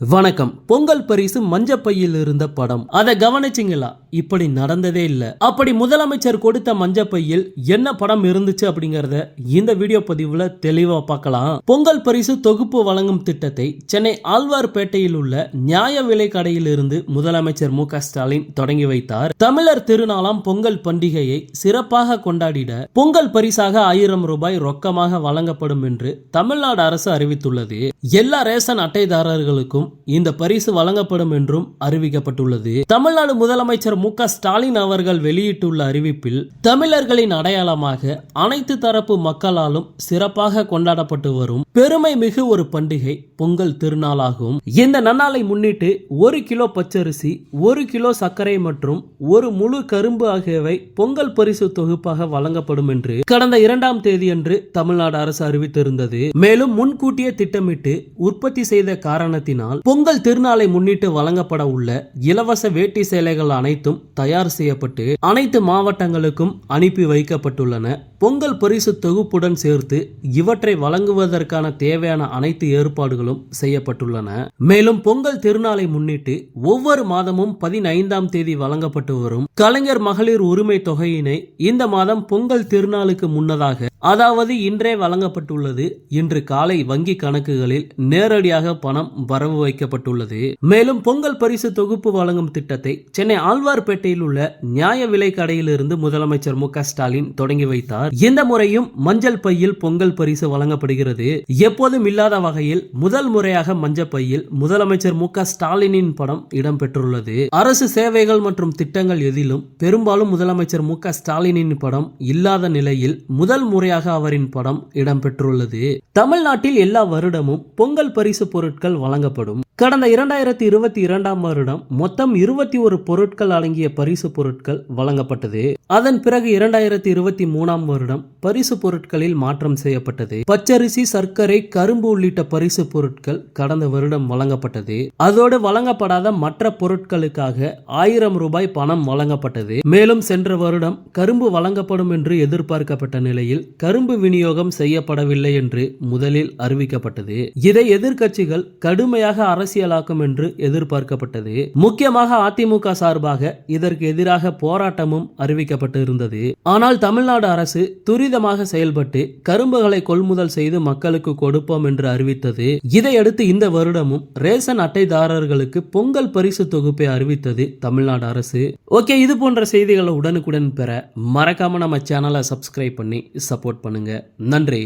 வணக்கம். பொங்கல் பரிசு மஞ்சப்பையில் இருந்த படம். அதை கவனிச்சிங்களா? இப்படி நடந்ததே இல்லை. அப்படி முதலமைச்சர் கொடுத்த மஞ்சப்பையில் என்ன படம் இருந்துச்சு அப்படிங்கறத இந்த வீடியோ பதிவுல தெளிவா பார்க்கலாம். பொங்கல் பரிசு தொகுப்பு வழங்கும் திட்டத்தை சென்னை ஆழ்வார்பேட்டையில் உள்ள நியாய விலை கடையில் இருந்து முதலமைச்சர் மு ஸ்டாலின் தொடங்கி வைத்தார். தமிழர் திருநாளாம் பொங்கல் பண்டிகையை சிறப்பாக கொண்டாடிட பொங்கல் பரிசாக ஆயிரம் ரூபாய் ரொக்கமாக வழங்கப்படும் என்று தமிழ்நாடு அரசு அறிவித்துள்ளது. எல்லா ரேஷன் அட்டைதாரர்களுக்கும் இந்த பரிசு வழங்கப்படும் என்றும் அறிவிக்கப்பட்டுள்ளது. தமிழ்நாடு முதலமைச்சர் மு ஸ்டாலின் அவர்கள் வெளியிட்டுள்ள அறிவிப்பில் தமிழர்களின் அடையாளமாக அனைத்து தரப்பு மக்களாலும் சிறப்பாக கொண்டாடப்பட்டு வரும் பெருமை மிகு ஒரு பண்டிகை பொங்கல் திருநாளாகும். இந்த நன்னாளை முன்னிட்டு ஒரு கிலோ பச்சரிசி ஒரு கிலோ சர்க்கரை மற்றும் ஒரு முழு கரும்பு ஆகியவை பொங்கல் பரிசு தொகுப்பாக வழங்கப்படும் என்று கடந்த இரண்டாம் தேதியன்று தமிழ்நாடு அரசு அறிவித்திருந்தது. மேலும் முன்கூட்டியே திட்டமிட்டு உற்பத்தி செய்த காரணத்தினால் பொங்கல் திருநாளை முன்னிட்டு வழங்கப்பட உள்ள இலவச வேட்டி சேலைகள் அனைத்தும் தயார் செய்யப்பட்டு அனைத்து மாவட்டங்களுக்கும் அனுப்பி வைக்கப்பட்டுள்ளன. பொங்கல் பரிசு தொகுப்புடன் சேர்த்து இவற்றை வழங்குவதற்கான தேவையான அனைத்து ஏற்பாடுகளும் செய்யப்பட்டுள்ளன. மேலும் பொங்கல் திருநாளை முன்னிட்டு ஒவ்வொரு மாதமும் பதினைந்தாம் தேதி வழங்கப்பட்டு வரும் கலைஞர் மகளிர் உரிமை தொகையினை இந்த மாதம் பொங்கல் திருநாளுக்கு முன்னதாக அதாவது இன்றே வழங்கப்பட்டுள்ளது இன்று காலை வங்கி கணக்குகளில் நேரடியாக பணம் வரவு வைக்கப்பட்டுள்ளது. மேலும் பொங்கல் பரிசு தொகுப்பு வழங்கும் திட்டத்தை சென்னை ஆழ்வார்பேட்டையில் உள்ள நியாய விலை கடையில் இருந்து முதலமைச்சர் மு ஸ்டாலின் தொடங்கி வைத்தார். இந்த முறையும் மஞ்சள் பையில் பொங்கல் பரிசு வழங்கப்படுகிறது. எப்போதும் இல்லாத வகையில் முதல் முறையாக மஞ்சள் பையில் முதலமைச்சர் மு ஸ்டாலினின் படம் இடம்பெற்றுள்ளது. அரசு சேவைகள் மற்றும் திட்டங்கள் எதிலும் பெரும்பாலும் முதலமைச்சர் மு ஸ்டாலினின் படம் இல்லாத நிலையில் முதல் முறையாக அவரின் படம் இடம்பெற்றுள்ளது. தமிழ்நாட்டில் எல்லா வருடமும் பொங்கல் பரிசு பொருட்கள் வழங்கப்படும். கடந்த இரண்டாயிரத்தி இருபத்தி இரண்டாம் வருடம் மொத்தம் இருபத்தி ஒரு பொருட்கள் அடங்கிய பரிசு பொருட்கள் வழங்கப்பட்டது. அதன் பிறகு இரண்டாயிரத்தி இருபத்தி மூணாம் வருடம் பரிசு பொருட்களில் மாற்றம் செய்யப்பட்டது. பச்சரிசி சர்க்கரை கரும்பு உள்ளிட்ட பரிசு பொருட்கள் கடந்த வருடம் வழங்கப்பட்டது. அதோடு வழங்கப்படாத மற்ற பொருட்களுக்காக ஆயிரம் ரூபாய் பணம் வழங்கப்பட்டது. மேலும் சென்ற வருடம் கரும்பு வழங்கப்படும் என்று எதிர்பார்க்கப்பட்ட நிலையில் கரும்பு விநியோகம் செய்யப்படவில்லை என்று முதலில் அறிவிக்கப்பட்டது. இதை எதிர்க்கட்சிகள் கடுமையாக அரசியலாக்கும் என்று எதிர்பார்க்கப்பட்டது. முக்கியமாக அதிமுக சார்பாக இதற்கு எதிராக போராட்டமும் அறிவிக்கப்பட்டு இருந்தது ஆனால் தமிழ்நாடு அரசு துரிதமாக செயல்பட்டு கரும்புகளை கொள்முதல் செய்து மக்களுக்கு கொடுப்போம் என்று அறிவித்தது. இதையடுத்து இந்த வருடமும் ரேஷன் அட்டைதாரர்களுக்கு பொங்கல் பரிசு தொகுப்பை அறிவித்தது தமிழ்நாடு அரசு. ஓகே இது போன்ற செய்திகளை உடனுக்குடன் பெற மறக்காம நம்ம சேனலை சப்ஸ்கிரைப் பண்ணி சப்போர்ட் பண்ணுங்க. நன்றி.